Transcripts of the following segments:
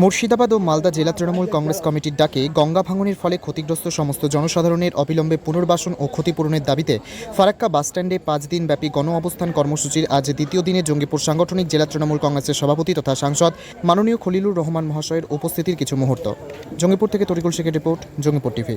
মুর্শিদাবাদ ও মালদা জেলা তৃণমূল কংগ্রেস কমিটির ডাকে গঙ্গা ভাঙনের ফলে ক্ষতিগ্রস্ত সমস্ত জনসাধারণের অবিলম্বে পুনর্বাসন ও ক্ষতিপূরণের দাবিতে ফারাক্কা বাসস্ট্যান্ডে পাঁচ দিন ব্যাপী গণ অবস্থান কর্মসূচির আজ দ্বিতীয় দিনে জঙ্গিপুর সাংগঠনিক জেলা তৃণমূল কংগ্রেসের সভাপতি তথা সাংসদ মাননীয় খলিলুর রহমান মহাশয়ের উপস্থিতির কিছু মুহূর্ত। জঙ্গিপুর থেকে তরিকুল শেখের রিপোর্ট, জঙ্গিপুর টিভি।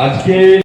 আজকে